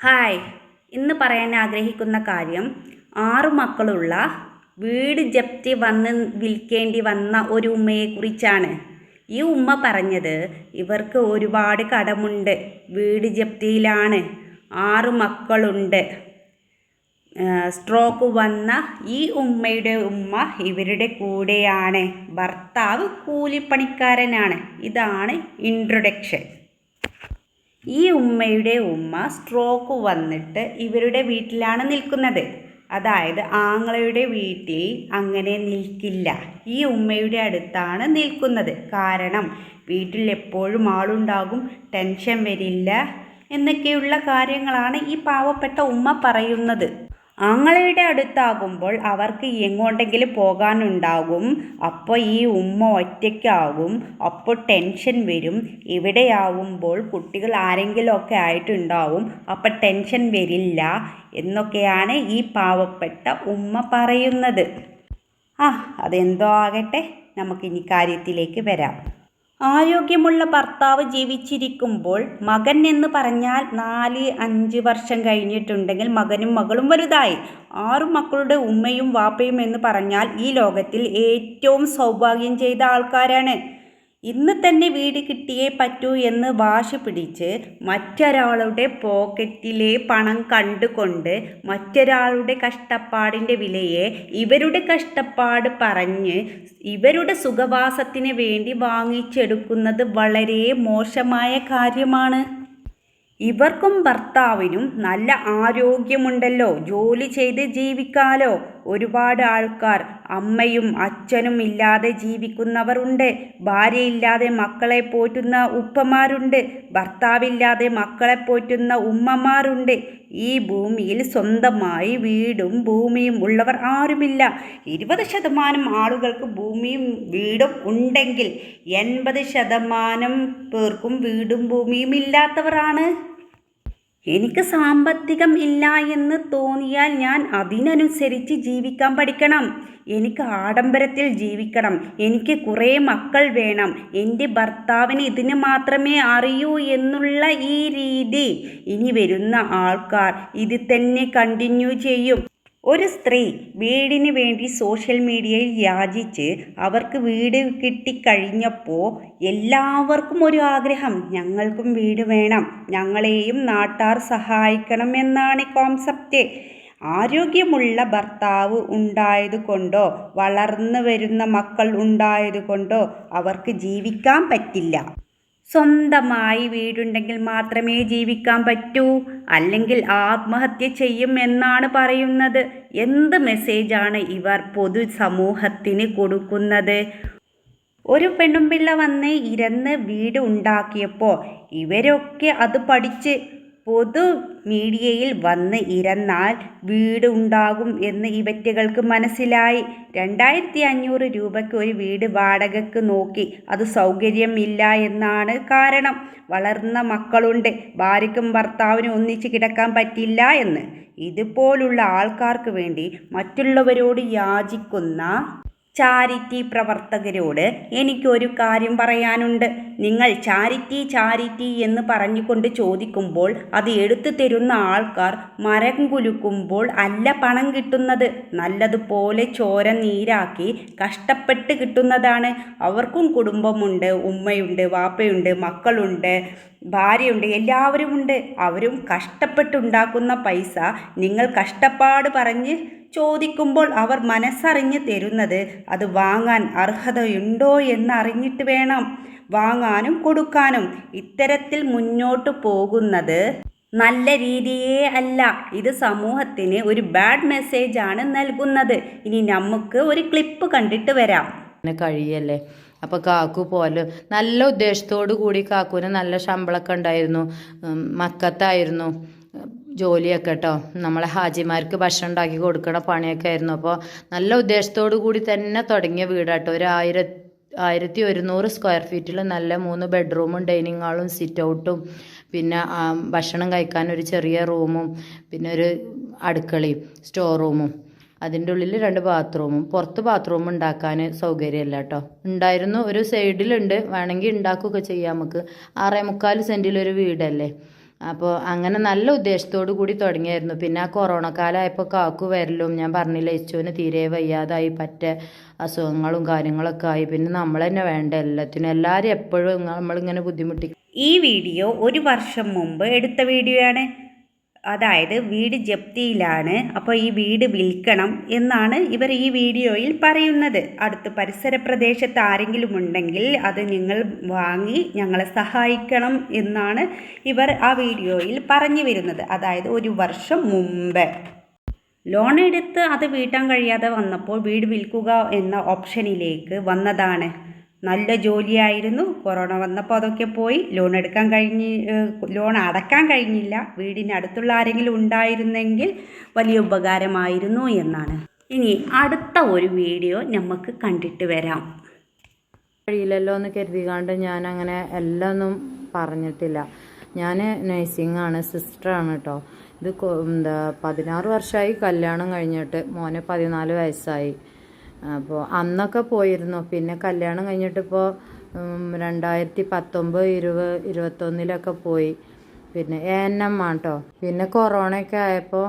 Hi. ഇന്ന് പറയാൻ ആഗ്രഹിക്കുന്ന കാര്യം ആറു മക്കളുള്ള വീട് ജപ്തി വന്ന് വിൽക്കേണ്ടി വന്ന ഒരു ഉമ്മയെക്കുറിച്ചാണ് ഈ ഉമ്മ പറഞ്ഞത് ഇവർക്ക് ഒരുപാട് കടമുണ്ട് വീട് ജപ്തിയിലാണ് ആറു മക്കളുണ്ട്. സ്ട്രോക്ക് വന്ന ഈ ഉമ്മയുടെ ഉമ്മ ഇവരുടെ കൂടെയാണ്. ഭർത്താവ് കൂലിപ്പണിക്കാരനാണ്. ഇതാണ് ഇൻട്രൊഡക്ഷൻ ഈ ഉമ്മയുടെ ഉമ്മ സ്ട്രോക്ക് വന്നിട്ട് ഇവരുടെ വീട്ടിലാണ് നിൽക്കുന്നത്. അതായത് ആങ്ങളയുടെ വീട്ടിൽ അങ്ങനെ നിൽക്കില്ല. ഈ ഉമ്മയുടെ അടുത്താണ് നിൽക്കുന്നത്. കാരണം വീട്ടിൽ എപ്പോഴും ആളുണ്ടാകും ടെൻഷൻ വരില്ല എന്നൊക്കെയുള്ള കാര്യങ്ങളാണ് ഈ പാവപ്പെട്ട ഉമ്മ പറയുന്നത്. ആങ്ങളയുടെ അടുത്താകുമ്പോൾ അവർക്ക് എങ്ങോട്ടെങ്കിലും പോകാനുണ്ടാകും. അപ്പോൾ ഈ ഉമ്മ ഒറ്റയ്ക്കാകും. അപ്പോൾ ടെൻഷൻ വരും. ഇവിടെയാവുമ്പോൾ കുട്ടികൾ ആരെങ്കിലും ആരെങ്കിലുമൊക്കെ ആയിട്ടുണ്ടാവും. അപ്പോൾ ടെൻഷൻ വരില്ല എന്നൊക്കെയാണ് ഈ പാവപ്പെട്ട ഉമ്മ പറയുന്നത്. ആ അതെന്തോ ആകട്ടെ. നമുക്കിനി കാര്യത്തിലേക്ക് വരാം. ആരോഗ്യമുള്ള ഭർത്താവ് ജീവിച്ചിരിക്കുമ്പോൾ മകൻ എന്ന് പറഞ്ഞാൽ നാല് അഞ്ച് വർഷം കഴിഞ്ഞിട്ടുണ്ടെങ്കിൽ മകനും മകളും വലുതായി. ആറു മക്കളുടെ ഉമ്മയും വാപ്പയും എന്ന് പറഞ്ഞാൽ ഈ ലോകത്തിൽ ഏറ്റവും സൗഭാഗ്യം ചെയ്ത ആൾക്കാരാണ്. ഇന്ന് തന്നെ വീട് കിട്ടിയേ പറ്റൂ എന്ന് വാശി പിടിച്ച് മറ്റൊരാളുടെ പോക്കറ്റിലെ പണം കണ്ടുകൊണ്ട് മറ്റൊരാളുടെ കഷ്ടപ്പാടിന്റെ വിലയെ ഇവരുടെ കഷ്ടപ്പാട് പറഞ്ഞ് ഇവരുടെ സുഖവാസത്തിന് വേണ്ടി വാങ്ങിച്ചെടുക്കുന്നത് വളരെ മോശമായ കാര്യമാണ്. ഇവർക്കും ഭർത്താവിനും നല്ല ആരോഗ്യമുണ്ടല്ലോ. ജോലി ചെയ്ത് ജീവിക്കാലോ. ഒരുപാട് ആൾക്കാർ അമ്മയും അച്ഛനും ഇല്ലാതെ ജീവിക്കുന്നവരുണ്ട്. ഭാര്യയില്ലാതെ മക്കളെ പോറ്റുന്ന ഉപ്പമാരുണ്ട്. ഭർത്താവില്ലാതെ മക്കളെ പോറ്റുന്ന ഉമ്മമാരുണ്ട്. ഈ ഭൂമിയിൽ സ്വന്തമായി വീടും ഭൂമിയും ഉള്ളവർ ആരുമില്ല. ഇരുപത് ശതമാനം ആളുകൾക്ക് ഭൂമിയും വീടും ഉണ്ടെങ്കിൽ എൺപത് ശതമാനം പേർക്കും വീടും ഭൂമിയും ഇല്ലാത്തവരാണ്. എനിക്ക് സാമ്പത്തികം ഇല്ല എന്ന് തോന്നിയാൽ ഞാൻ അതിനനുസരിച്ച് ജീവിക്കാൻ പഠിക്കണം. എനിക്ക് ആഡംബരത്തിൽ ജീവിക്കണം. എനിക്ക് കുറേ മക്കൾ വേണം. എന്റെ ഭർത്താവിന് ഇതിന് മാത്രമേ അറിയൂ എന്നുള്ള ഈ രീതി. ഇനി വരുന്ന ആൾക്കാർ ഇത് തന്നെ കണ്ടിന്യൂ ചെയ്യും. ഒരു സ്ത്രീ വീടിന് വേണ്ടി സോഷ്യൽ മീഡിയയിൽ യാചിച്ച് അവർക്ക് വീട് കിട്ടിക്കഴിഞ്ഞപ്പോൾ എല്ലാവർക്കും ഒരു ആഗ്രഹം ഞങ്ങൾക്കും വീട് വേണം ഞങ്ങളെയും നാട്ടാർ സഹായിക്കണം എന്നാണ് കോൺസെപ്റ്റ് ആരോഗ്യമുള്ള ഭർത്താവ് ഉണ്ടായതുകൊണ്ടോ വളർന്നു വരുന്ന മക്കൾ ഉണ്ടായതുകൊണ്ടോ അവർക്ക് ജീവിക്കാൻ പറ്റില്ല. സ്വന്തമായി വീടുണ്ടെങ്കിൽ മാത്രമേ ജീവിക്കാൻ പറ്റൂ. അല്ലെങ്കിൽ ആത്മഹത്യ ചെയ്യും എന്നാണ് പറയുന്നത്. എന്ത് മെസ്സേജാണ് ഇവർ പൊതുസമൂഹത്തിന് കൊടുക്കുന്നത്? ഒരു പെണ്ണുമ്പിള്ള വന്ന് ഇരുന്ന് വീട് ഉണ്ടാക്കിയപ്പോൾ ഇവരൊക്കെ അത് പഠിച്ച് പൊതു മീഡിയയിൽ വന്ന് ഇരന്നാൽ വീട് ഉണ്ടാകും എന്ന് ഇവറ്റകൾക്ക് മനസ്സിലായി. രണ്ടായിരത്തി അഞ്ഞൂറ് രൂപയ്ക്ക് ഒരു വീട് വാടകയ്ക്ക് നോക്കി. അത് സൗകര്യമില്ല എന്നാണ് കാരണം. വളർന്ന മക്കളുണ്ട്. ഭാര്യയ്ക്കും ഭർത്താവിനും ഒന്നിച്ച് കിടക്കാൻ പറ്റില്ല എന്ന്. ഇതുപോലുള്ള ആൾക്കാർക്ക് വേണ്ടി മറ്റുള്ളവരോട് യാചിക്കുന്ന ചാരിറ്റി പ്രവർത്തകരോട് എനിക്കൊരു കാര്യം പറയാനുണ്ട്. നിങ്ങൾ ചാരിറ്റി ചാരിറ്റി എന്ന് പറഞ്ഞുകൊണ്ട് ചോദിക്കുമ്പോൾ അത് എടുത്തു തരുന്ന ആൾക്കാർ മരം കുലുക്കുമ്പോൾ അല്ല പണം കിട്ടുന്നത്. നല്ലതുപോലെ ചോര നീരാക്കി കഷ്ടപ്പെട്ട് കിട്ടുന്നതാണ്. അവർക്കും കുടുംബമുണ്ട് ഉമ്മയുണ്ട് വാപ്പയുണ്ട് മക്കളുണ്ട് ഭാര്യയുണ്ട് എല്ലാവരും ഉണ്ട് അവരും കഷ്ടപ്പെട്ടുണ്ടാക്കുന്ന പൈസ നിങ്ങൾ കഷ്ടപ്പാട് പറഞ്ഞ് ചോദിക്കുമ്പോൾ അവർ മനസ്സറിഞ്ഞ് തരുന്നത് അത് വാങ്ങാൻ അർഹതയുണ്ടോ എന്നറിഞ്ഞിട്ട് വേണം. വാങ്ങാനും കൊടുക്കാനും ഇത്തരത്തിൽ മുന്നോട്ട് പോകുന്നത് നല്ല രീതിയേ അല്ല. ഇത് സമൂഹത്തിന് ഒരു ബാഡ് മെസ്സേജ് ആണ് നൽകുന്നത്. ഇനി നമുക്ക് ഒരു ക്ലിപ്പ് കണ്ടിട്ട് വരാം. കഴിയല്ലേ? അപ്പോൾ കാക്കു പോലെ നല്ല ഉദ്ദേശത്തോടു കൂടി കാക്കുവിന് നല്ല ശമ്പളമൊക്കെ ഉണ്ടായിരുന്നു. മക്കത്തായിരുന്നു. ജോലിയൊക്കെ കേട്ടോ നമ്മളെ ഹാജിമാർക്ക് ഭക്ഷണം ഉണ്ടാക്കി കൊടുക്കണ പണിയൊക്കെ ആയിരുന്നു അപ്പോൾ നല്ല ഉദ്ദേശത്തോടു കൂടി തന്നെ തുടങ്ങിയ വീടാട്ടോ. ഒരു ആയിര ആയിരത്തി ഒരുന്നൂറ് സ്ക്വയർ ഫീറ്റിൽ നല്ല മൂന്ന് ബെഡ്റൂമും ഡൈനിങ് ഹാളും സിറ്റ് ഔട്ടും പിന്നെ ഭക്ഷണം കഴിക്കാൻ ഒരു ചെറിയ റൂമും പിന്നെ ഒരു അടുക്കളയും സ്റ്റോർ റൂമും അതിന്റെ ഉള്ളിൽ രണ്ട് ബാത്റൂമും പുറത്ത് ബാത്റൂം ഉണ്ടാക്കാൻ സൗകര്യമില്ല കേട്ടോ ഉണ്ടായിരുന്നു ഒരു സൈഡിലുണ്ട് വേണമെങ്കിൽ ഉണ്ടാക്കുകയൊക്കെ ചെയ്യാം നമുക്ക്. ആറേ മുക്കാൽ സെന്റിലൊരു വീടല്ലേ? അപ്പോൾ അങ്ങനെ നല്ല ഉദ്ദേശത്തോടു കൂടി തുടങ്ങിയായിരുന്നു. പിന്നെ ആ കൊറോണ കാലമായപ്പോൾ കാക്കു വരലും ഞാൻ പറഞ്ഞില്ല ഇച്ചുവിന് തീരെ വയ്യാതായി പറ്റ അസുഖങ്ങളും കാര്യങ്ങളൊക്കെ ആയി. പിന്നെ നമ്മൾ തന്നെ വേണ്ട എല്ലാത്തിനും എല്ലാവരും എപ്പോഴും നമ്മളിങ്ങനെ ബുദ്ധിമുട്ടി ഈ വീഡിയോ ഒരു വർഷം മുമ്പ് എടുത്ത വീഡിയോയാണ്. അതായത് വീട് ജപ്തിയിലാണ് അപ്പോൾ ഈ വീട് വിൽക്കണം എന്നാണ് ഇവർ ഈ വീഡിയോയിൽ പറയുന്നത്. അടുത്ത് പരിസര പ്രദേശത്ത് ആരെങ്കിലും ഉണ്ടെങ്കിൽ അത് നിങ്ങൾ വാങ്ങി ഞങ്ങളെ സഹായിക്കണം എന്നാണ് ഇവർ ആ വീഡിയോയിൽ പറഞ്ഞു വരുന്നത്. അതായത് ഒരു വർഷം മുമ്പ്. ലോൺ എടുത്ത് അത് വീട്ടാൻ കഴിയാതെ വന്നപ്പോൾ വീട് വിൽക്കുക എന്ന ഓപ്ഷനിലേക്ക് വന്നതാണ്. നല്ല ജോലിയായിരുന്നു. കൊറോണ വന്നപ്പോൾ അതൊക്കെ പോയി. ലോൺ എടുക്കാൻ കഴിഞ്ഞ് ലോൺ അടക്കാൻ കഴിഞ്ഞില്ല. വീടിന് അടുത്തുള്ള ആരെങ്കിലും ഉണ്ടായിരുന്നെങ്കിൽ വലിയ ഉപകാരമായിരുന്നു എന്നാണ്. ഇനി അടുത്ത ഒരു വീഡിയോ നമുക്ക് കണ്ടിട്ട് വരാം. കഴിയില്ലല്ലോ എന്ന് കരുതികാണ്ട് ഞാൻ അങ്ങനെ എല്ലാം ഒന്നും പറഞ്ഞിട്ടില്ല. ഞാൻ നഴ്സിംഗ് ആണ് സിസ്റ്ററാണ് കേട്ടോ ഇത് എന്താ പതിനാറ് വർഷമായി കല്യാണം കഴിഞ്ഞിട്ട് മോനെ പതിനാല് വയസ്സായി. അപ്പോൾ അന്നൊക്കെ പോയിരുന്നു. പിന്നെ കല്യാണം കഴിഞ്ഞിട്ടിപ്പോൾ രണ്ടായിരത്തി പത്തൊമ്പത് ഇരുപത് ഇരുപത്തൊന്നിലൊക്കെ പോയി. പിന്നെ എ എൻ എം ആട്ടോ. പിന്നെ കൊറോണയൊക്കെ ആയപ്പോൾ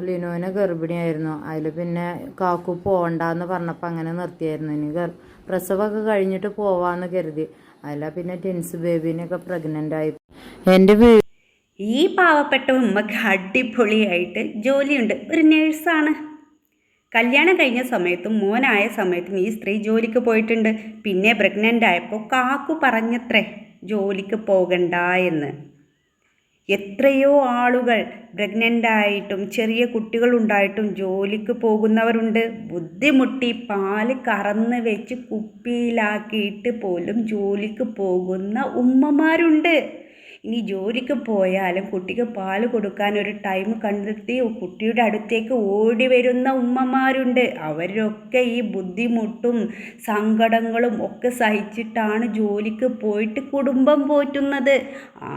ലിനുവിന് ഗർഭിണിയായിരുന്നു. അതിൽ പിന്നെ കാക്കു പോകണ്ടെന്ന് പറഞ്ഞപ്പോൾ അങ്ങനെ നിർത്തിയായിരുന്നു. ഇനി ഗർ പ്രസവമൊക്കെ കഴിഞ്ഞിട്ട് പോവാന്ന് കരുതി. അല്ല പിന്നെ ടിൻസ് ബേബിനെയൊക്കെ പ്രഗ്നന്റ് ആയി. എന്റെ ഈ പാവപ്പെട്ട ഉമ്മക്ക് അടിപൊളിയായിട്ട് ജോലിയുണ്ട്. ഒരു നേഴ്സാണ് കല്യാണം കഴിഞ്ഞ സമയത്തും മോനായ സമയത്തും ഈ സ്ത്രീ ജോലിക്ക് പോയിട്ടുണ്ട്. പിന്നെ പ്രഗ്നന്റ് ആയപ്പോൾ കാക്കു പറഞ്ഞത്രേ ജോലിക്ക് പോകണ്ട എന്ന്. എത്രയോ ആളുകൾ പ്രഗ്നന്റ് ആയിട്ടും ചെറിയ കുട്ടികളുണ്ടായിട്ടും ജോലിക്ക് പോകുന്നവരുണ്ട്. ബുദ്ധിമുട്ടി പാൽ കറന്ന് വെച്ച് കുപ്പിയിലാക്കിയിട്ട് പോലും ജോലിക്ക് പോകുന്ന ഉമ്മമാരുണ്ട്. ഇനി ജോലിക്ക് പോയാലും കുട്ടിക്ക് പാൽ കൊടുക്കാൻ ഒരു ടൈം കണ്ടെത്തി കുട്ടിയുടെ അടുത്തേക്ക് ഓടി വരുന്ന ഉമ്മമാരുണ്ട്. അവരൊക്കെ ഈ ബുദ്ധിമുട്ടും സങ്കടങ്ങളും ഒക്കെ സഹിച്ചിട്ടാണ് ജോലിക്ക് പോയിട്ട് കുടുംബം പോറ്റുന്നത്.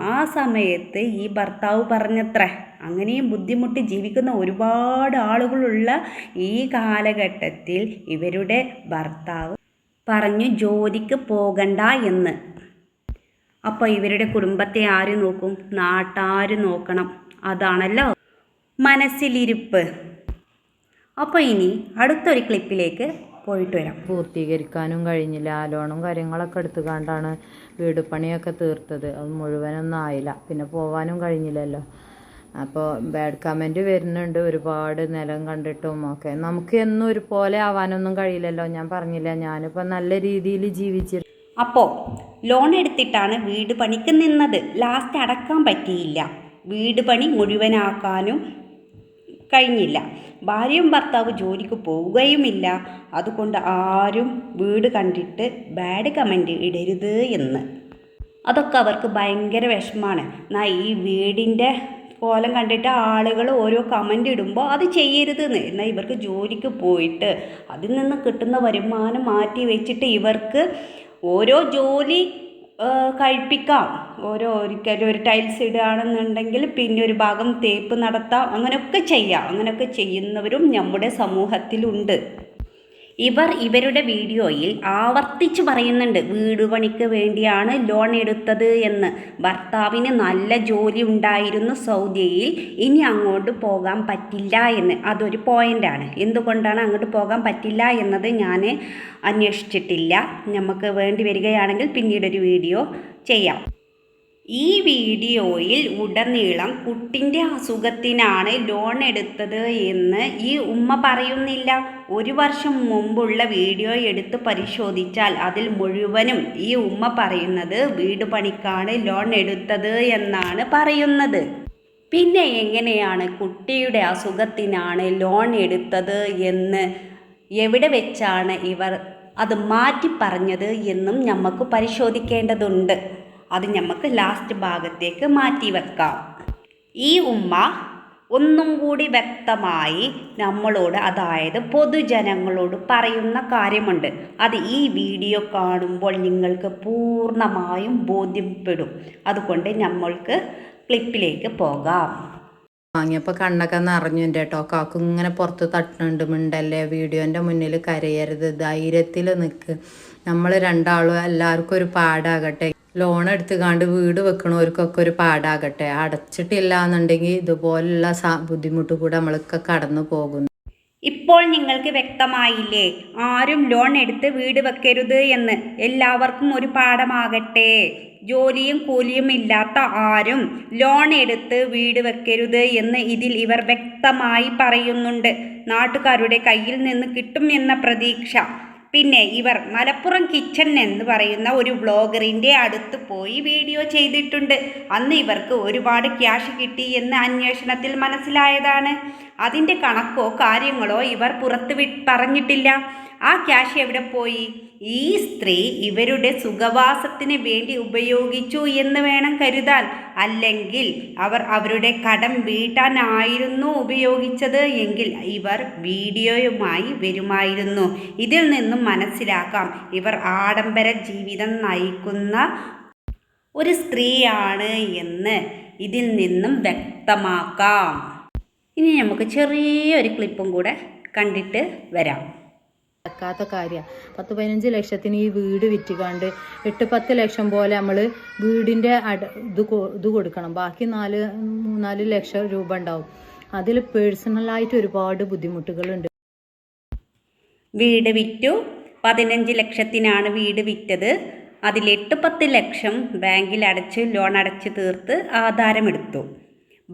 ആ സമയത്ത് ഈ ഭർത്താവ് പറഞ്ഞത്രേ അങ്ങനെയും ബുദ്ധിമുട്ടി ജീവിക്കുന്ന ഒരുപാട് ആളുകളുള്ള ഈ കാലഘട്ടത്തിൽ ഇവരുടെ ഭർത്താവ് പറഞ്ഞു ജോലിക്ക് പോകണ്ട എന്ന്. അപ്പോൾ ഇവരുടെ കുടുംബത്തെ ആര് നോക്കും? നാട്ടാര് നോക്കണം. അതാണല്ലോ മനസ്സിലിരിപ്പ്. അപ്പോൾ ഇനി അടുത്തൊരു ക്ലിപ്പിലേക്ക് പോയിട്ട് വരാം. പൂർത്തീകരിക്കാനും കഴിഞ്ഞില്ല. ലോണും കാര്യങ്ങളൊക്കെ എടുത്തുകൊണ്ടാണ് വീട് പണിയൊക്കെ തീർത്തത്. അത് മുഴുവനൊന്നും ആയില്ല. പിന്നെ പോവാനും കഴിഞ്ഞില്ലല്ലോ. അപ്പോൾ ബാഡ് കമന്റ് വരുന്നുണ്ട്. ഒരുപാട് നിലം കണ്ടിട്ടും ഒക്കെ. നമുക്ക് എന്നും ഒരുപോലെ ആവാനൊന്നും കഴിയില്ലല്ലോ. ഞാൻ പറഞ്ഞില്ല ഞാനിപ്പോൾ നല്ല രീതിയിൽ ജീവിച്ചി അപ്പോൾ ലോൺ എടുത്തിട്ടാണ് വീട് പണിക്ക് നിന്നത്. ലാസ്റ്റ് അടക്കാൻ പറ്റിയില്ല. വീട് പണി മുഴുവനാക്കാനും കഴിഞ്ഞില്ല. ഭാര്യയും ഭർത്താവ് ജോലിക്ക് പോവുകയുമില്ല. അതുകൊണ്ട് ആരും വീട് കണ്ടിട്ട് ബാഡ് കമന്റ് ഇടരുത് എന്ന്. അതൊക്കെ അവർക്ക് ഭയങ്കര വിഷമമാണ്. എന്നാൽ ഈ വീടിന്റെ കോലം കണ്ടിട്ട് ആളുകൾ ഓരോ കമന്റ് ഇടുമ്പോൾ അത് ചെയ്യരുതെന്ന്. എന്നാൽ ഇവർക്ക് ജോലിക്ക് പോയിട്ട് അതിൽ നിന്ന് കിട്ടുന്ന വരുമാനം മാറ്റി വെച്ചിട്ട് ഇവർക്ക് ഓരോ ജോലി കഴിപ്പിക്കാം. ഓരോ ഒരിക്കലും ഒരു ടൈൽസ് ഇടുകയാണെന്നുണ്ടെങ്കിൽ പിന്നെ ഒരു ഭാഗം തേപ്പ് നടത്താം. അങ്ങനെയൊക്കെ ചെയ്യാം. അങ്ങനെയൊക്കെ ചെയ്യുന്നവരും നമ്മുടെ സമൂഹത്തിലുണ്ട്. ഇവർ ഇവരുടെ വീഡിയോയിൽ ആവർത്തിച്ച് പറയുന്നുണ്ട് വീട് പണിക്ക് വേണ്ടിയാണ് ലോൺ എടുത്തത് എന്ന്. ഭർത്താവിന് നല്ല ജോലി ഉണ്ടായിരുന്നു സൗദിയിൽ ഇനി അങ്ങോട്ട് പോകാൻ പറ്റില്ല എന്ന്. അതൊരു പോയിന്റാണ് എന്തുകൊണ്ടാണ് അങ്ങോട്ട് പോകാൻ പറ്റില്ല എന്നത് ഞാൻ അന്വേഷിച്ചിട്ടില്ല. നമുക്ക് വേണ്ടി വരികയാണെങ്കിൽ പിന്നീടൊരു വീഡിയോ ചെയ്യാം. ഈ വീഡിയോയിൽ ഉടനീളം കുട്ടിന്റെ അസുഖത്തിനാണ് ലോൺ എടുത്തത് എന്ന് ഈ ഉമ്മ പറയുന്നില്ല. ഒരു വർഷം മുമ്പുള്ള വീഡിയോ എടുത്ത് പരിശോധിച്ചാൽ അതിൽ മുഴുവനും ഈ ഉമ്മ പറയുന്നത് വീട് പണിക്കാണ് ലോൺ എടുത്തത് എന്നാണ് പറയുന്നത്. പിന്നെ എങ്ങനെയാണ് കുട്ടിയുടെ അസുഖത്തിനാണ് ലോൺ എടുത്തത് എന്ന് എവിടെ വെച്ചാണ് ഇവർ അത് മാറ്റി പറഞ്ഞത് എന്നും നമുക്ക് പരിശോധിക്കേണ്ടതുണ്ട്. അത് നമുക്ക് ലാസ്റ്റ് ഭാഗത്തേക്ക് മാറ്റി വെക്കാം. ഈ ഉമ്മ ഒന്നും കൂടി വ്യക്തമായി നമ്മളോട് അതായത് പൊതുജനങ്ങളോട് പറയുന്ന കാര്യമുണ്ട്. അത് ഈ വീഡിയോ കാണുമ്പോൾ നിങ്ങൾക്ക് പൂർണമായും ബോധ്യപ്പെടും. അതുകൊണ്ട് നമ്മൾക്ക് ക്ലിപ്പിലേക്ക് പോകാം. വാങ്ങിയപ്പോൾ കണ്ണൊക്കെ നിറഞ്ഞു എന്റെ കേട്ടോ. കാക്കു ഇങ്ങനെ പുറത്ത് തട്ടുന്നുണ്ട് മിണ്ടല്ലേ? വീഡിയോന്റെ മുന്നിൽ കരയരുത് ധൈര്യത്തിൽ നിൽക്ക് നമ്മൾ രണ്ടാളും എല്ലാവർക്കും ഒരു പാടാകട്ടെ. ലോൺ എടുത്തുകാണ്ട് വീട് വെക്കണവർക്കൊക്കെ ഒരു പാടാകട്ടെ. അടച്ചിട്ടില്ല എന്നുണ്ടെങ്കിൽ ഇതുപോലുള്ള ബുദ്ധിമുട്ട് കൂടെ നമ്മളൊക്കെ കടന്നു പോകുന്നു. ഇപ്പോൾ നിങ്ങൾക്ക് വ്യക്തമായില്ലേ? ആരും ലോൺ എടുത്ത് വീട് വെക്കരുത് എന്ന്. എല്ലാവർക്കും ഒരു പാഠമാകട്ടെ. ജോലിയും കൂലിയും ഇല്ലാത്ത ആരും ലോൺ എടുത്ത് വീട് വെക്കരുത് എന്ന് ഇതിൽ ഇവർ വ്യക്തമായി പറയുന്നുണ്ട്. നാട്ടുകാരുടെ കയ്യിൽ നിന്ന് കിട്ടും എന്ന പ്രതീക്ഷ. പിന്നെ ഇവർ മലപ്പുറം കിച്ചൺ എന്ന് പറയുന്ന ഒരു വ്ളോഗറിന്റെ അടുത്ത് പോയി വീഡിയോ ചെയ്തിട്ടുണ്ട്. അന്ന് ഇവർക്ക് ഒരുപാട് ക്യാഷ് കിട്ടി എന്ന് അന്വേഷണത്തിൽ മനസ്സിലായതാണ്. അതിന്റെ കണക്കോ കാര്യങ്ങളോ ഇവർ പുറത്ത് പറഞ്ഞിട്ടില്ല. ആ ക്യാഷ് എവിടെ പോയി? ഈ സ്ത്രീ ഇവരുടെ സുഖവാസത്തിന് വേണ്ടി ഉപയോഗിച്ചു എന്ന് വേണം കരുതാൻ. അല്ലെങ്കിൽ അവർ അവരുടെ കടം വീട്ടാനായിരുന്നു ഉപയോഗിച്ചത് എങ്കിൽ ഇവർ വീഡിയോയുമായി വരുമായിരുന്നു. ഇതിൽ നിന്നും മനസ്സിലാക്കാം. ഇവർ ആഡംബര ജീവിതം നയിക്കുന്ന ഒരു സ്ത്രീയാണ് എന്ന് ഇതിൽ നിന്നും വ്യക്തമാക്കാം. ഇനി നമുക്ക് ചെറിയൊരു ക്ലിപ്പും കൂടെ കണ്ടിട്ട് വരാം. നടക്കാത്ത കാര്യമാണ് പത്ത് പതിനഞ്ച് ലക്ഷത്തിന് ഈ വീട് വിറ്റുകാണ്ട് എട്ട് പത്ത് ലക്ഷം പോലെ നമ്മൾ വീടിന്റെ അട ഇത് ഇത് കൊടുക്കണം. ബാക്കി നാല് മൂന്നാൽ ലക്ഷം രൂപ ഉണ്ടാവും. അതിൽ പേഴ്സണലായിട്ട് ഒരുപാട് ബുദ്ധിമുട്ടുകളുണ്ട്. വീട് വിറ്റു. പതിനഞ്ച് ലക്ഷത്തിനാണ് വീട് വിറ്റത്. അതിൽ എട്ട് പത്ത് ലക്ഷം ബാങ്കിൽ അടച്ച് ലോൺ അടച്ച് തീർത്ത് ആധാരമെടുത്തു.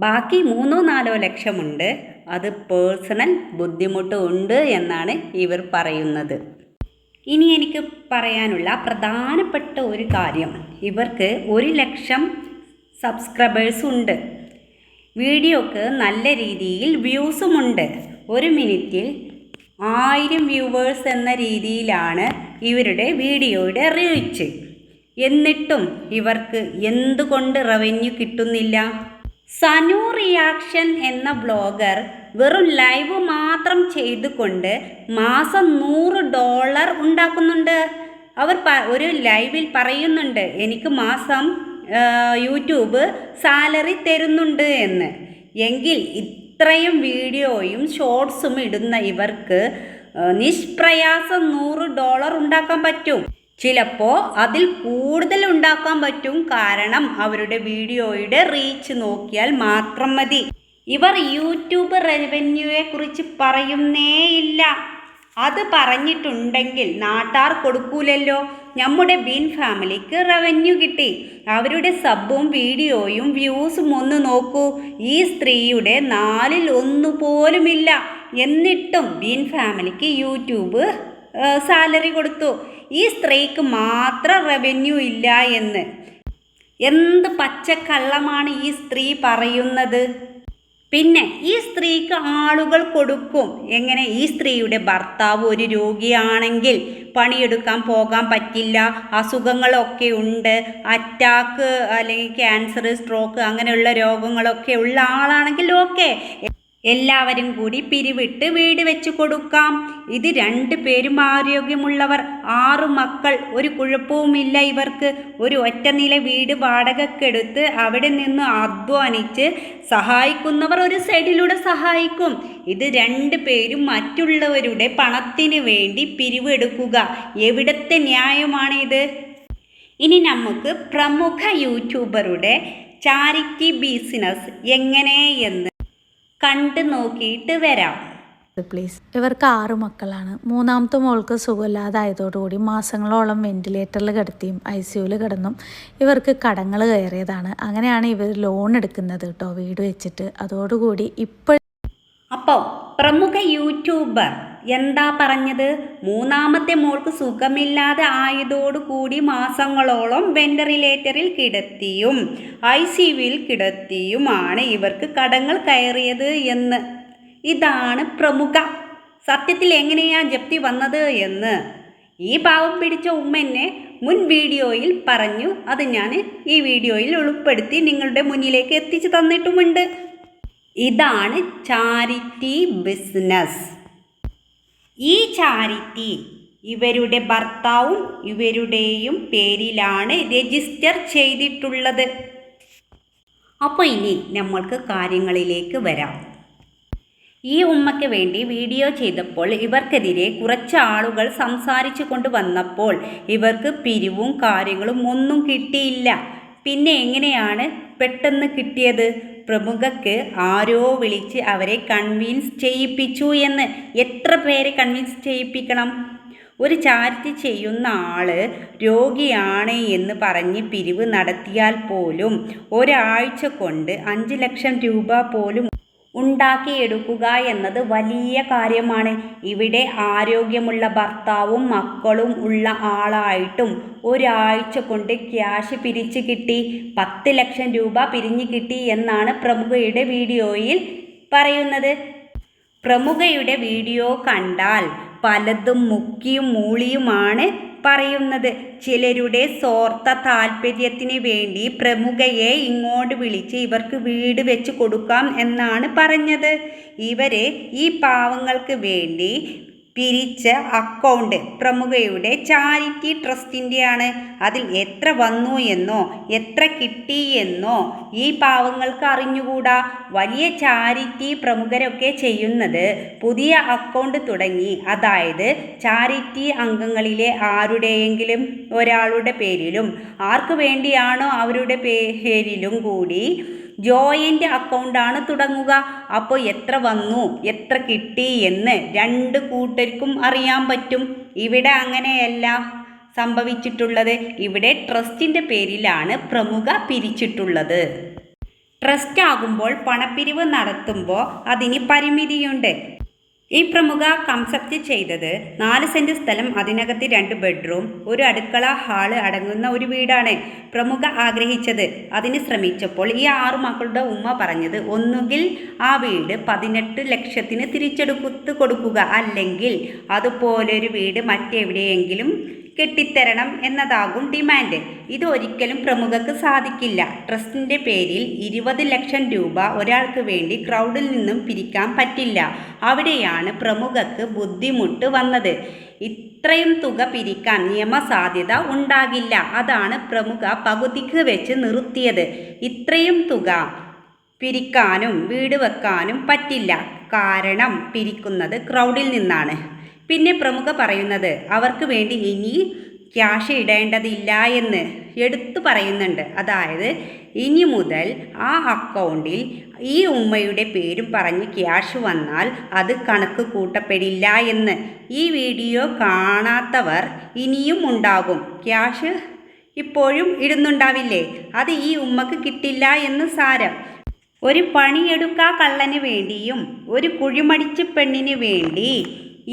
ബാക്കി മൂന്നോ നാലോ ലക്ഷമുണ്ട്. അത് പേഴ്സണൽ ബുദ്ധിമുട്ട് ഉണ്ട് എന്നാണ് ഇവർ പറയുന്നത്. ഇനി എനിക്ക് പറയാനുള്ള പ്രധാനപ്പെട്ട ഒരു കാര്യം. ഇവർക്ക് ഒരു ലക്ഷം സബ്സ്ക്രൈബേഴ്സ് ഉണ്ട്. വീഡിയോക്ക് നല്ല രീതിയിൽ വ്യൂസുമുണ്ട് ഒരു മിനിറ്റിൽ ആയിരം വ്യൂവേഴ്സ് എന്ന രീതിയിലാണ് ഇവരുടെ വീഡിയോയുടെ റീച്ച്. എന്നിട്ടും ഇവർക്ക് എന്തുകൊണ്ട് റവന്യൂ കിട്ടുന്നില്ല? സനു റിയാക്ഷൻ എന്ന ബ്ലോഗർ വെറും ലൈവ് മാത്രം ചെയ്തുകൊണ്ട് മാസം നൂറ് ഡോളർ ഉണ്ടാക്കുന്നുണ്ട്. അവർ ഒരു ലൈവിൽ പറയുന്നുണ്ട് എനിക്ക് മാസം യൂട്യൂബ് സാലറി തരുന്നുണ്ട് എന്ന്. എങ്കിൽ ഇത്രയും വീഡിയോയും ഷോർട്സും ഇടുന്ന ഇവർക്ക് നിഷ്പ്രയാസം നൂറ് ഡോളർ ഉണ്ടാക്കാൻ പറ്റും. ചിലപ്പോൾ അതിൽ കൂടുതൽ ഉണ്ടാക്കാൻ പറ്റും കാരണം അവരുടെ വീഡിയോയുടെ റീച്ച് നോക്കിയാൽ മാത്രം മതി. ഇവർ യൂട്യൂബ് റവന്യൂയെ കുറിച്ച് പറയുന്നേയില്ല അത് പറഞ്ഞിട്ടുണ്ടെങ്കിൽ നാട്ടാർ കൊടുക്കൂലല്ലോ. നമ്മുടെ ബീൻ ഫാമിലിക്ക് റവന്യൂ കിട്ടി. അവരുടെ സബും വീഡിയോയും വ്യൂസും ഒന്ന് നോക്കൂ. ഈ സ്ത്രീയുടെ നാലിൽ ഒന്നു പോലുമില്ല. എന്നിട്ടും ബീൻ ഫാമിലിക്ക് യൂട്യൂബ് സാലറി കൊടുത്തു. ഈ സ്ത്രീക്ക് മാത്രം റവന്യൂ ഇല്ല എന്ന്. എന്ത് പച്ചക്കള്ളമാണ് ഈ സ്ത്രീ പറയുന്നത്? പിന്നെ ഈ സ്ത്രീക്ക് ആളുകൾ കൊടുക്കും. എങ്ങനെ? ഈ സ്ത്രീയുടെ ഭർത്താവ് ഒരു രോഗിയാണെങ്കിൽ പണിയെടുക്കാൻ പോകാൻ പറ്റില്ല. അസുഖങ്ങളൊക്കെ ഉണ്ട്. അറ്റാക്ക് അല്ലെങ്കിൽ ക്യാൻസർ സ്ട്രോക്ക് അങ്ങനെയുള്ള രോഗങ്ങളൊക്കെ ഉള്ള ആളാണെങ്കിൽ ഓക്കെ എല്ലാവരും കൂടി പിരിവിട്ട് വീട് വെച്ച് കൊടുക്കാം. ഇത് രണ്ട് പേരും ആരോഗ്യമുള്ളവർ. ആറു മക്കൾ. ഒരു കുഴപ്പവുമില്ല ഇവർക്ക്. ഒരു ഒറ്റ നില വീട് വാടകക്കെടുത്ത് അവിടെ നിന്ന് അധ്വാനിച്ച് സഹായിക്കുന്നവർ ഒരു സൈഡിലൂടെ സഹായിക്കും. ഇത് രണ്ട് പേരും മറ്റുള്ളവരുടെ പണത്തിന് വേണ്ടി പിരിവെടുക്കുക. എവിടത്തെ ഇത്? ഇനി നമുക്ക് പ്രമുഖ യൂട്യൂബറുടെ ചാരിറ്റി ബിസിനസ് എങ്ങനെയെന്ന് കണ്ടു നോക്കിയിട്ട് വരാം. പ്ലീസ് ഇവർക്ക് ആറു മക്കളാണ്. മൂന്നാമത്തെ മോൾക്ക് സുഖമില്ലാതായതോടുകൂടി മാസങ്ങളോളം വെന്റിലേറ്ററിൽ കിടത്തിയും ഐ സിയുവിൽ കിടന്നും ഇവർക്ക് കടങ്ങൾ കയറിയതാണ്. അങ്ങനെയാണ് ഇവർ ലോൺ എടുക്കുന്നത് കേട്ടോ വീട് വെച്ചിട്ട്. അതോടുകൂടി ഇപ്പോൾ അപ്പോൾ പ്രമുഖ യൂട്യൂബർ എന്താ പറഞ്ഞത്? മൂന്നാമത്തെ മോൾക്ക് സുഖമില്ലാതെ ആയതോടുകൂടി മാസങ്ങളോളം വെന്റിലേറ്ററിൽ കിടത്തിയും ഐ സി യുവിൽ കിടത്തിയുമാണ് ഇവർക്ക് കടങ്ങൾ കയറിയത് എന്ന്. ഇതാണ് പ്രമുഖ. സത്യത്തിൽ എങ്ങനെയാ ജപ്തി വന്നത് എന്ന്. ഈ പാവം പിടിച്ച ഉമ്മനെ മുൻ വീഡിയോയിൽ പറഞ്ഞു. അത് ഞാൻ ഈ വീഡിയോയിൽ ഉൾപ്പെടുത്തി നിങ്ങളുടെ മുന്നിലേക്ക് എത്തിച്ചു തന്നിട്ടുമുണ്ട്. ഇതാണ് ചാരിറ്റി ബിസിനസ്. ഈ ചാരിറ്റി ഇവരുടെ ഭർത്താവും ഇവരുടെയും പേരിലാണ് രജിസ്റ്റർ ചെയ്തിട്ടുള്ളത്. അപ്പോൾ ഇനി നമ്മൾക്ക് കാര്യങ്ങളിലേക്ക് വരാം. ഈ ഉമ്മയ്ക്ക് വേണ്ടി വീഡിയോ ചെയ്തപ്പോൾ ഇവർക്കെതിരെ കുറച്ച് ആളുകൾ സംസാരിച്ചു കൊണ്ട് വന്നപ്പോൾ ഇവർക്ക് പിരിവും കാര്യങ്ങളും ഒന്നും കിട്ടിയില്ല. പിന്നെ എങ്ങനെയാണ് പെട്ടെന്ന് കിട്ടിയത്? പ്രമുഖക്ക് ആരോ വിളിച്ച് അവരെ കൺവിൻസ് ചെയ്യിപ്പിച്ചു എന്ന്. എത്ര പേരെ കൺവിൻസ് ചെയ്യിപ്പിക്കണം? ഒരു ചാരിറ്റി ചെയ്യുന്ന ആൾ രോഗിയാണ് എന്ന് പറഞ്ഞ് പിരിവ് നടത്തിയാൽ പോലും ഒരാഴ്ച കൊണ്ട് അഞ്ച് ലക്ഷം രൂപ പോലും ഉണ്ടാക്കിയെടുക്കുക എന്നത് വലിയ കാര്യമാണ്. ഇവിടെ ആരോഗ്യമുള്ള ഭർത്താവും മക്കളും ഉള്ള ആളായിട്ടും ഒരാഴ്ച കൊണ്ട് ക്യാഷ് പിരിച്ചു കിട്ടി പത്ത് ലക്ഷം രൂപ പിരിഞ്ഞു കിട്ടി എന്നാണ് പ്രമുഖയുടെ വീഡിയോയിൽ പറയുന്നത്. പ്രമുഖയുടെ വീഡിയോ കണ്ടാൽ പലതും മുക്കിയും മൂളിയുമാണ് പറയുന്നത്. ചിലരുടെ സ്വാർത്ഥ താല്പര്യത്തിന് വേണ്ടി പ്രമുഖയെ ഇങ്ങോട്ട് വിളിച്ച് ഇവർക്ക് വീട് വെച്ച് കൊടുക്കാം എന്നാണ് പറഞ്ഞത്. ഇവരെ ഈ പാവങ്ങൾക്ക് വേണ്ടി പിരിച്ച അക്കൗണ്ട് പ്രമുഖയുടെ ചാരിറ്റി ട്രസ്റ്റിന്റെയാണ് അതിൽ എത്ര വന്നു എന്നോ എത്ര കിട്ടി എന്നോ ഈ പാവങ്ങൾക്ക് അറിഞ്ഞുകൂടാ. വലിയ ചാരിറ്റി പ്രമുഖരൊക്കെ ചെയ്യുന്നത് പുതിയ അക്കൗണ്ട് തുടങ്ങി. അതായത് ചാരിറ്റി അംഗങ്ങളിലെ ആരുടെയെങ്കിലും ഒരാളുടെ പേരിലും ആർക്ക് വേണ്ടിയാണോ അവരുടെ പേരിലും കൂടി ജോയിന്റ് അക്കൗണ്ടാണ് തുടങ്ങുക. അപ്പോൾ എത്ര വന്നു എത്ര കിട്ടി എന്ന് രണ്ട് കൂട്ടർക്കും അറിയാൻ പറ്റും. ഇവിടെ അങ്ങനെയല്ല സംഭവിച്ചിട്ടുള്ളത്. ഇവിടെ ട്രസ്റ്റിന്റെ പേരിലാണ് പ്രമുഖ പിരിച്ചിട്ടുള്ളത്. ട്രസ്റ്റ് ആകുമ്പോൾ പണപ്പിരിവ് നടത്തുമ്പോൾ അതിന് പരിമിതിയുണ്ട്. ഈ പ്രമുഖ കൺസെപ്റ്റ് ചെയ്തത് നാല് സെന്റ് സ്ഥലം അതിനകത്ത് രണ്ട് ബെഡ്റൂം ഒരു അടുക്കള ഹാൾ അടങ്ങുന്ന ഒരു വീടാണ് പ്രമുഖ ആഗ്രഹിച്ചത്. അതിന് ശ്രമിച്ചപ്പോൾ ഈ ആറു മക്കളുടെ ഉമ്മ പറഞ്ഞത് ഒന്നുകിൽ ആ വീട് പതിനെട്ട് ലക്ഷത്തിന് തിരിച്ചെടുത്ത് കൊടുക്കുക. അല്ലെങ്കിൽ അതുപോലൊരു വീട് മറ്റെവിടെയെങ്കിലും കെട്ടിത്തരണം എന്നതാകും ഡിമാൻഡ് ഇത് ഒരിക്കലും പ്രമുഖർക്ക് സാധിക്കില്ല. ട്രസ്റ്റിന്റെ പേരിൽ ഇരുപത് ലക്ഷം രൂപ ഒരാൾക്ക് വേണ്ടി ക്രൗഡിൽ നിന്നും പിരിക്കാൻ പറ്റില്ല. അവിടെയാണ് പ്രമുഖക്ക് ബുദ്ധിമുട്ട് വന്നത്. ഇത്രയും തുക പിരിക്കാൻ നിയമസാധ്യത ഉണ്ടാകില്ല. അതാണ് പ്രമുഖ പകുതിക്ക് വെച്ച് നിർത്തിയത്. ഇത്രയും തുക പിരിക്കാനും വീട് വെക്കാനും പറ്റില്ല. കാരണം പിരിക്കുന്നത് ക്രൗഡിൽ നിന്നാണ്. പിന്നെ പ്രമുഖ പറയുന്നത് അവർക്ക് വേണ്ടി ഇനി ക്യാഷ് ഇടേണ്ടതില്ല എന്ന് എടുത്തു പറയുന്നുണ്ട്. അതായത് ഇനി മുതൽ ആ അക്കൗണ്ടിൽ ഈ ഉമ്മയുടെ പേരും പറഞ്ഞ് ക്യാഷ് വന്നാൽ അത് കണക്ക് കൂട്ടപ്പെടില്ല എന്ന്. ഈ വീഡിയോ കാണാത്തവർ ഇനിയും ഉണ്ടാകും. ക്യാഷ് ഇപ്പോഴും ഇടുന്നുണ്ടാവില്ലേ? അത് ഈ ഉമ്മക്ക് കിട്ടില്ല എന്ന് സാരം. ഒരു പണിയെടുക്കാ കള്ളന് വേണ്ടിയും ഒരു കുഴിമടിച്ച് പെണ്ണിന് വേണ്ടി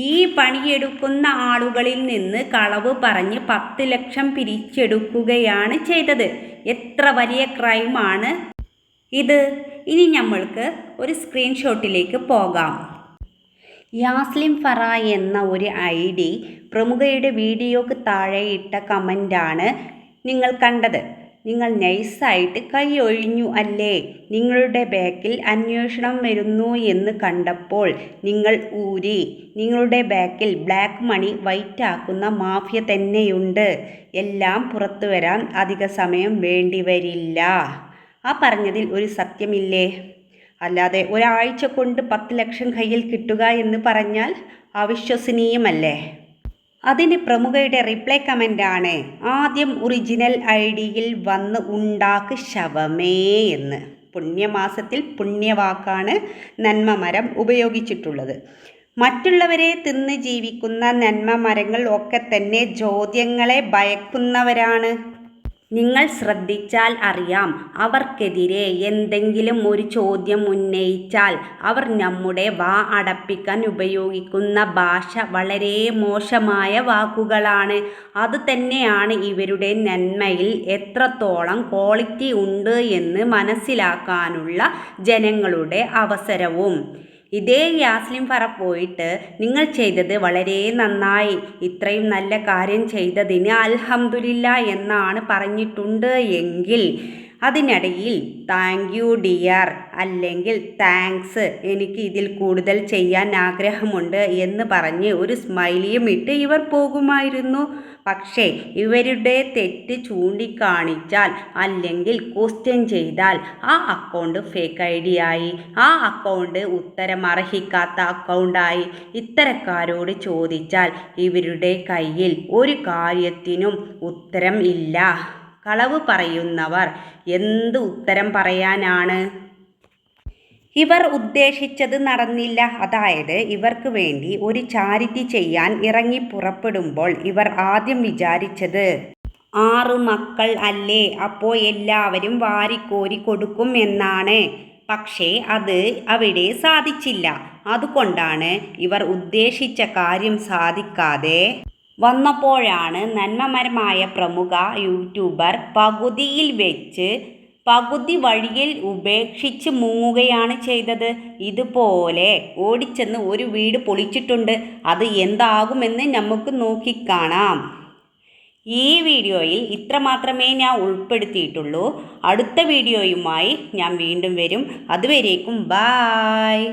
ഈ പണിയെടുക്കുന്ന ആളുകളിൽ നിന്ന് കളവ് പറഞ്ഞ് പത്ത് ലക്ഷം പിരിച്ചെടുക്കുകയാണ് ചെയ്തത്. എത്ര വലിയ ക്രൈമാണ് ഇത്? ഇനി നമ്മൾക്ക് ഒരു സ്ക്രീൻഷോട്ടിലേക്ക് പോകാം. യാസ്ലിം ഫറ എന്ന ഒരു ഐ ഡി പ്രമുഖയുടെ വീഡിയോക്ക് താഴെ ഇട്ട കമന്റാണ് നിങ്ങൾ കണ്ടത്. നിങ്ങൾ നൈസായിട്ട് കൈ ഒഴിഞ്ഞു അല്ലേ? നിങ്ങളുടെ ബാക്കിൽ അന്വേഷണം വരുന്നു എന്ന് കണ്ടപ്പോൾ നിങ്ങൾ ഊരി. നിങ്ങളുടെ ബാക്കിൽ ബ്ലാക്ക് മണി വൈറ്റ് ആക്കുന്ന മാഫിയ തന്നെയുണ്ട്. എല്ലാം പുറത്തു വരാൻ അധിക സമയം വേണ്ടിവരില്ല ആ പറഞ്ഞതിൽ ഒരു സത്യമില്ലേ? അല്ലാതെ ഒരാഴ്ച കൊണ്ട് പത്ത് ലക്ഷം കയ്യിൽ കിട്ടുക എന്ന് പറഞ്ഞാൽ അവിശ്വസനീയമല്ലേ? അതിന് പ്രമുഖയുടെ റിപ്ലൈ കമന്റാണ് ആദ്യം ഒറിജിനൽ ഐ ഡിയിൽ വന്ന് ഉണ്ടാക്ക് ശവമേ എന്ന്. പുണ്യമാസത്തിൽ പുണ്യവാക്കാണ് നന്മ മരം ഉപയോഗിച്ചിട്ടുള്ളത്. മറ്റുള്ളവരെ തിന്ന് ജീവിക്കുന്ന നന്മ മരങ്ങൾ ഒക്കെ തന്നെ ചോദ്യങ്ങളെ ഭയക്കുന്നവരാണ്. നിങ്ങൾ ശ്രദ്ധിച്ചാൽ അറിയാം അവർക്കെതിരെ എന്തെങ്കിലും ഒരു ചോദ്യം ഉന്നയിച്ചാൽ അവർ നമ്മുടെ വാ അടപ്പിക്കാൻ ഉപയോഗിക്കുന്ന ഭാഷ വളരെ മോശമായ വാക്കുകളാണ്. അത് തന്നെയാണ് ഇവരുടെ നന്മയിൽ എത്രത്തോളം ക്വാളിറ്റി ഉണ്ട് എന്ന് മനസ്സിലാക്കാനുള്ള ജനങ്ങളുടെ അവസരവും. ഇതേ യാസ്ലിം ഫറ പോയിട്ട് നിങ്ങൾ ചെയ്തത് വളരെ നന്നായി. ഇത്രയും നല്ല കാര്യം ചെയ്തതിന് അൽഹംദുലില്ല എന്നാണ് പറഞ്ഞിട്ടുണ്ട് എങ്കിൽ അതിനിടയിൽ താങ്ക് യു ഡിയർ അല്ലെങ്കിൽ താങ്ക്സ് എനിക്ക് ഇതിൽ കൂടുതൽ ചെയ്യാൻ ആഗ്രഹമുണ്ട് എന്ന് പറഞ്ഞ് ഒരു സ്മൈലിയും ഇട്ട് ഇവർ പോകുമായിരുന്നു. പക്ഷേ ഇവരുടെ തെറ്റ് ചൂണ്ടിക്കാണിച്ചാൽ അല്ലെങ്കിൽ ക്വസ്റ്റ്യൻ ചെയ്താൽ ആ അക്കൗണ്ട് ഫേക്ക് ഐ ഡി ആയി ആ അക്കൗണ്ട് ഉത്തരം അർഹിക്കാത്ത അക്കൗണ്ടായി ഇത്തരക്കാരോട് ചോദിച്ചാൽ ഇവരുടെ കയ്യിൽ ഒരു കാര്യത്തിനും ഉത്തരം ഇല്ല. കളവ് പറയുന്നവർ എന്ത് ഉത്തരം പറയാനാണ്? ഇവർ ഉദ്ദേശിച്ചത് നടന്നില്ല. അതായത് ഇവർക്ക് വേണ്ടി ഒരു ചാരിറ്റി ചെയ്യാൻ ഇറങ്ങി പുറപ്പെടുമ്പോൾ ഇവർ ആദ്യം വിചാരിച്ചത് ആറ് മക്കൾ അല്ലേ അപ്പോൾ എല്ലാവരും വാരിക്കോരി കൊടുക്കും എന്നാണ്. പക്ഷേ അത് അവിടെ സാധിച്ചില്ല. അതുകൊണ്ടാണ് ഇവർ ഉദ്ദേശിച്ച കാര്യം സാധിക്കാതെ വന്നപ്പോഴാണ് നന്മമരമായ പ്രമുഖ യൂട്യൂബർ പകുതിയിൽ വെച്ച് പകുതി വഴിയിൽ ഉപേക്ഷിച്ച് മുങ്ങുകയാണ് ചെയ്തത്. ഇതുപോലെ ഓടിച്ചെന്ന് ഒരു വീട് പൊളിച്ചിട്ടുണ്ട്. അത് എന്താകുമെന്ന് നമുക്ക് നോക്കിക്കാണാം. ഈ വീഡിയോയിൽ ഇത്ര മാത്രമേ ഞാൻ ഉൾപ്പെടുത്തിയിട്ടുള്ളൂ. അടുത്ത വീഡിയോയുമായി ഞാൻ വീണ്ടും വരും. അതുവരേക്കും ബായ്.